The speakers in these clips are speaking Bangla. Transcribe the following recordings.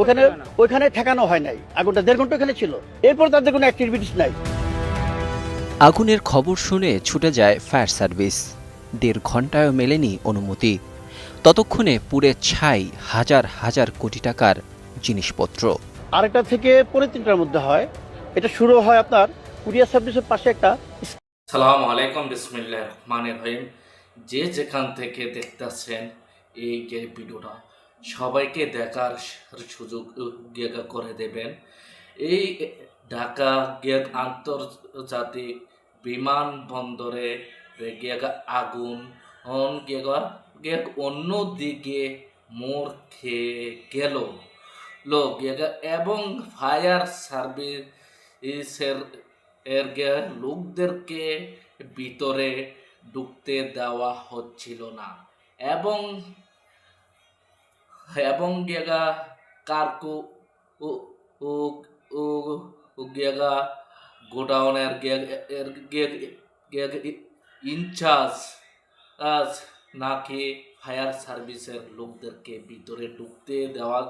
ওখানে ওইখানে ঠেকানো হয় নাই। আগুনটা দেড় ঘণ্টা ওখানে ছিল। এরপর তাদের কোনো অ্যাক্টিভিটিস নাই। আগুনের খবর শুনে ছুটে যায় ফায়ার সার্ভিস দেড় ঘন্টায়ও মেলেনি অনুমতি। ততক্ষণে পুড়ে ছাই হাজার হাজার কোটি টাকার জিনিসপত্র। আরেকটা থেকে পরে তিনটার মধ্যে হয়। এটা শুরু হয় আপনার কুরিয়ার সার্ভিসের পাশে একটা সালাম আলাইকুম বিসমিল্লাহ রহমানের রহিম। যে যেখান থেকে দেখতেছেন এই যে ভিডিওটা সবাইকে দেখার সুযোগ করে দেবেন। এই ঢাকা গেগ আন্তর্জাতিক বিমানবন্দরে আগুন গেগা অন্য দিকে মোড় খেয়ে গেল। লো গেগা এবং ফায়ার সার্ভিসের এর লোকদেরকে ভিতরে ঢুকতে দেওয়া হচ্ছিল না এবং এবং গেগা কারকু ও গেগা গোডাউনের ইনচার্জ আজ নাকি ফায়ার সার্ভিসের লোকদেরকে ভিতরে ঢুকতে দেওয়া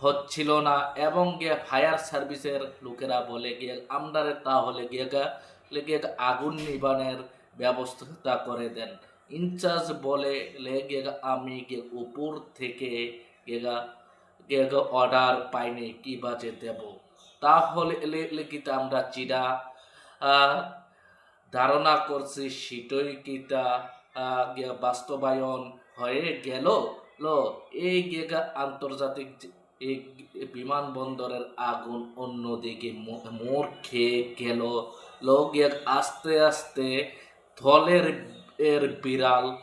হচ্ছিল না এবং গিয়ে ফায়ার সার্ভিসের লোকেরা বলে গিয়ে আমরা তাহলে গিয়ে গা- লেগে আগুন নিবানের ব্যবস্থা করে দেন ইনচার্জ বলে লেগে আমি গিয়ে উপর থেকে গেগা গেগা অর্ডার পাইনি কি বাজে দেব। তাহলে লে- লেগিতে আমরা চিরা ধারণা করছি সেটাই আহ, বাস্তবায়ন হয়ে গেল? এই গেগা আন্তর্জাতিক বিমানবন্দরের আগুন অন্যদিকে মোর খেয়ে গেল। লোক আস্তে আস্তে থলের এর বিড়াল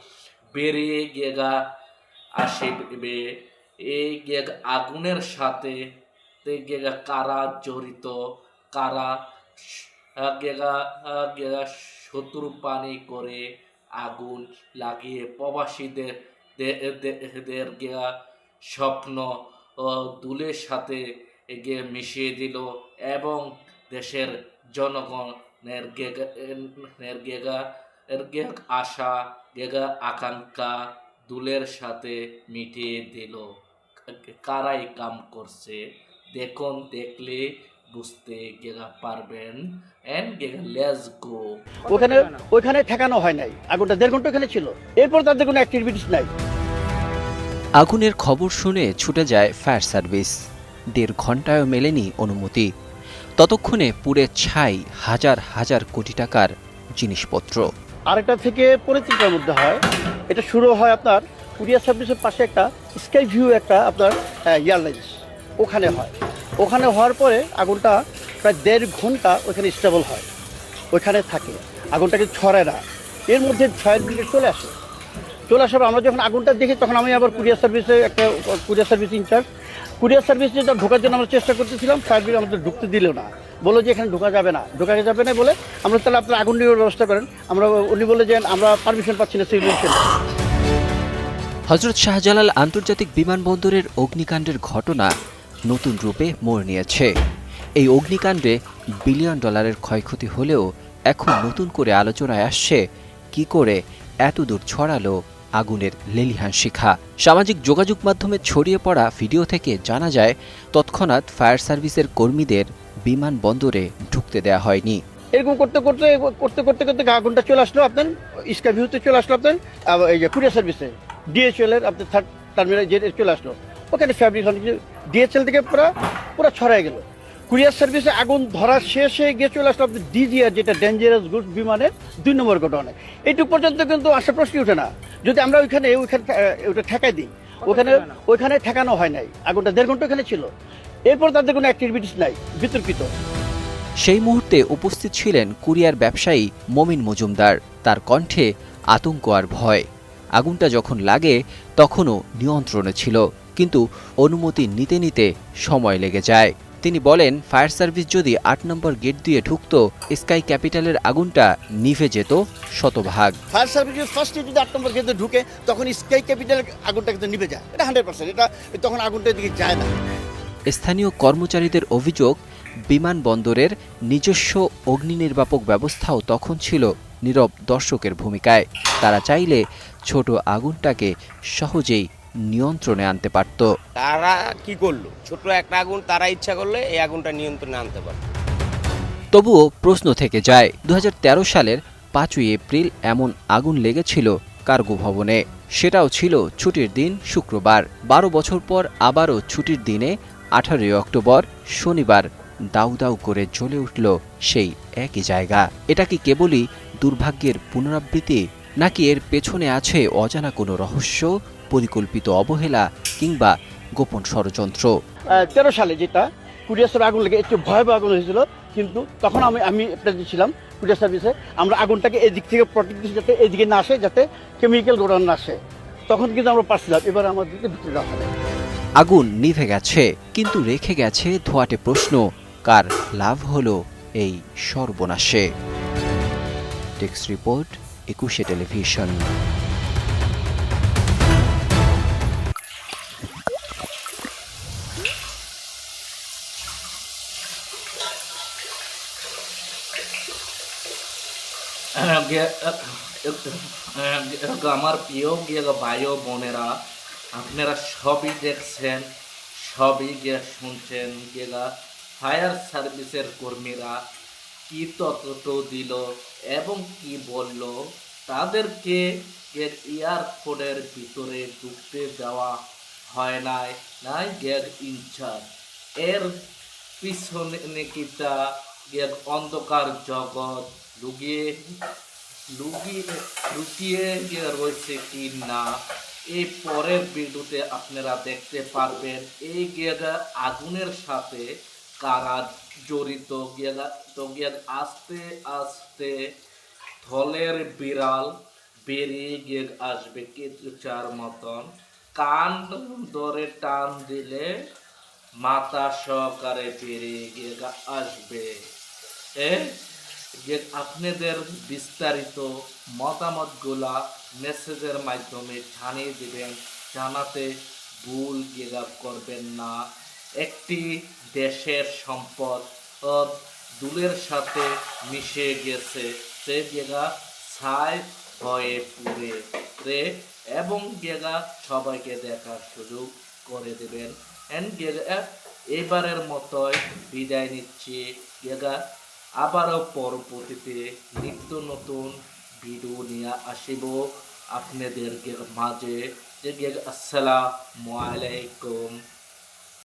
বেরিয়ে গেগা আসবে। এই আগুনের সাথে কারা জড়িত, কারা শত্রু পানি করে আগুন লাগিয়ে প্রবাসীদের স্বপ্ন দুলের সাথে এগিয়ে মিশিয়ে দিল এবং দেশের জনগণের গেগ আশা, গেগা আকাঙ্ক্ষা দুলের সাথে মিটিয়ে দিল। কারাই কাম করছে। দেখুন দেখলে বুঝতে গেগা পারবেন। এন্ড গেগা লেটস গো ওখানে ওইখানে ঠেকানো হয় নাই। আগুনটা দেড় ঘণ্টা ওখানে ছিল। এরপর তাদের কোনো অ্যাক্টিভিটিস নাই। আগুনের খবর শুনে ছুটে যায় ফায়ার সার্ভিস দেড় ঘন্টায়ও মেলেনি অনুমতি। ততক্ষণে পুড়ে ছাই হাজার হাজার কোটি টাকার জিনিসপত্র। আরেকটা থেকে পরে তিনটার মধ্যে হয়। এটা শুরু হয় আপনার কুরিয়ার সার্ভিসের পাশে একটা স্কাই ভিউ একটা আপনার এয়ারলাইন্স ওখানে হয়। ওখানে হওয়ার পরে আগুনটা প্রায় দেড় ঘণ্টা ওখানে স্টেবল হয়, ওইখানে থাকে। আগুনটাকে ছড়ায় না। এর মধ্যে ফায়ার ব্রিগেড চলে আসে। চলে আসার আমরা যখন আগুনটা দেখি, তখন আমি আবার কুরিয়ার সার্ভিসে একটা, কুরিয়ার সার্ভিস ইনচার্জ কুরিয়ার সার্ভিসে যখন ঢোকার জন্য আমরা চেষ্টা করতেছিলাম ফায়ার ব্রিগেড আমাদের ঢুকতে দিল না। বলল যে এখানে ঢোকা যাবে না। ঢোকা যাবে না বলে আমরা তাহলে আপনার আগুন নেওয়ার ব্যবস্থা করেন। আমরা, উনি বলে যে আমরা পারমিশন পাচ্ছি না সিভিল হজরত শাহজালাল আন্তর্জাতিক বিমানবন্দরের অগ্নিকাণ্ডের ঘটনা নতুন রূপে মোড় নিয়েছে। এই অগ্নিকাণ্ডে বিলিয়ন ডলারের ক্ষয়ক্ষতি হলেও এখন নতুন করে আলোচনায় আসছে কি করে এতদূর ছড়ালো আগুনের লেলিহান শিখা। সামাজিক যোগাযোগ মাধ্যমে ছড়িয়ে পড়া ভিডিও থেকে জানা যায়, তৎক্ষণাৎ ফায়ার সার্ভিসের কর্মীদের বিমানবন্দরে ঢুকতে দেওয়া হয়নি। এরকম করতে করতে করতে করতে করতে আগুনটা চলে আসলো আপনার, স্কাই ভিউতে চলে আসলো আপনার এই যে কুরিয়ার সার্ভিসে। ডিএচএল এর আপনার থার্ড টার্মিনাল যে চলে আসলো। ওখানে ফ্যাব্রিক ডিএচএল থেকে পুরো পুরো ছড়ায় গেল। কুরিয়ার সার্ভিসে আগুন ধরা শেষে গিয়ে চলে আসলো আপনার ডিজিআর যেটা ডেঞ্জারাস গুড বিমানের দুই নম্বর ঘটনা এইটুকু পর্যন্ত কিন্তু আসা প্রশ্নই ওঠে না। যদি আমরা ওইখানে ওইখানে ওটা ঠেকাই দিই ওখানে ওইখানে ঠেকানো হয় নাই। আগুনটা দেড় ঘণ্টা ওখানে ছিল। এরপর তাদের কোনো অ্যাক্টিভিটিস নাই বিতর্কিত। সেই মুহূর্তে উপস্থিত ছিলেন কুরিয়ার ব্যবসায়ী মমিন মজুমদার। তার কণ্ঠে আতঙ্ক আর ভয়। আগুনটা যখন লাগে তখনও নিয়ন্ত্রণে ছিল। কিন্তু অনুমতি নিতে নিতে সময় লেগে যায়। তিনি বলেন ফায়ার সার্ভিস যদি আট নম্বর গেট দিয়ে ঢুকত স্কাই ক্যাপিটালের আগুনটা নিভে যেত শতভাগ। ফায়ার সার্ভিসের ফার্স্টে যদি আট নম্বর গেটে ঢুকে তখন স্কাই ক্যাপিটাল আগুনটা কিন্তু নিভে যায়। এটা হান্ড্রেড পার্সেন্ট। এটা তখন আগুনটা দিকে যায় না। স্থানীয় কর্মচারীদের অভিযোগ বিমানবন্দরের নিজস্ব অগ্নি নির্বাপক ব্যবস্থাও তখন ছিল নীরব দর্শকের ভূমিকায়। তারা চাইলে ছোট আগুনটাকে সহজেই নিয়ন্ত্রণে আনতে পারত। তারা কি করল? ছোট একটা আগুন তারা ইচ্ছা করলে এই আগুনটা নিয়ন্ত্রণে আনতে পারে তবুও প্রশ্ন থেকে যায় দু হাজার তেরো সালের পাঁচই এপ্রিল এমন আগুন লেগেছিল কার্গো ভবনে। সেটাও ছিল ছুটির দিন শুক্রবার। বারো বছর পর আবারও ছুটির দিনে আঠারোই অক্টোবর শনিবার দাউ দাউ করে জ্বলে উঠল সেই একই জায়গা। এটা কি কেবলই দুর্ভাগ্যের পুনরাবৃত্তি নাকি এর পেছনে আছে অজানা কোনো রহস্য পরিকল্পিত অবহেলা কিংবা গোপন ষড়যন্ত্র? তেরো সালে যেটা কুরিয়ার সার্ভিস আগুন লেগে একটু ভয়াবহ আগুন হয়েছিল কিন্তু তখন আমি আমি ছিলাম কুরিয়ার সার্ভিসে আমরা আগুনটাকে এদিক থেকে প্রটেক্ট দিচ্ছি যাতে এদিকে না আসে যাতে কেমিক্যাল গোডাউন না আসে। তখন কিন্তু আমরা পারছিলাম এবার আমাদেরকে ভিতরে দেওয়া হবে আগুন নিভে গেছে কিন্তু রেখে গেছে ধোয়াটে প্রশ্ন কার লাভ হলো এই সর্বনাশে। টেক্স রিপোর্ট, একুশে টেলিভিশন। আমার প্রিয় গিয়ে ভাই ও বোনেরা, আপনারা সবই দেখছেন, সবই গিয়ে শুনছেন, গিয়ে ফায়ার সার্ভিসের কর্মীরা কি তত্ত্ব দিল এবং কি বলল, তাদেরকে এয়ারপোর্টের ভিতরে ঢুকতে দেওয়া হয় নাই। নাই গ্যাগ ইনচার্জ। এর পিছনে নাকিটা এক অন্ধকার জগৎ। লুকিয়ে লুকিয়ে লুকিয়ে গিয়ে রয়েছে কি না এই পরের ভিডিওতে আপনারা দেখতে পারবেন। এই গিয়াগা আগুনের সাথে কারা জড়িত গিয়াগা তো গিয়া আস্তে আস্তে থলের বিড়াল বেরিয়ে গিয়ে আসবে কেঁচুচার মতন। কান ধরে টান দিলে মাথা সহকারে বেরিয়ে গিয়ে আসবে। এ, যে আপনাদের বিস্তারিত মতামতগুলা মেসেজের মাধ্যমে জানিয়ে দিবেন, জানাতে ভুল গেগা করবেন না। একটি দেশের সম্পদ দুলের সাথে মিশে গেছে। সে জায়গা ছাই হয়ে পুড়ে। রে এবং জায়গা সবাইকে দেখার সুযোগ করে দেবেন। এবারের মতোই বিদায় নিচ্ছি। জায়গা আবারও পরবর্তীতে নিত্য নতুন ভিডিও নিয়ে আসিব আপনাদের মাঝে। আসসালামু আলাইকুম।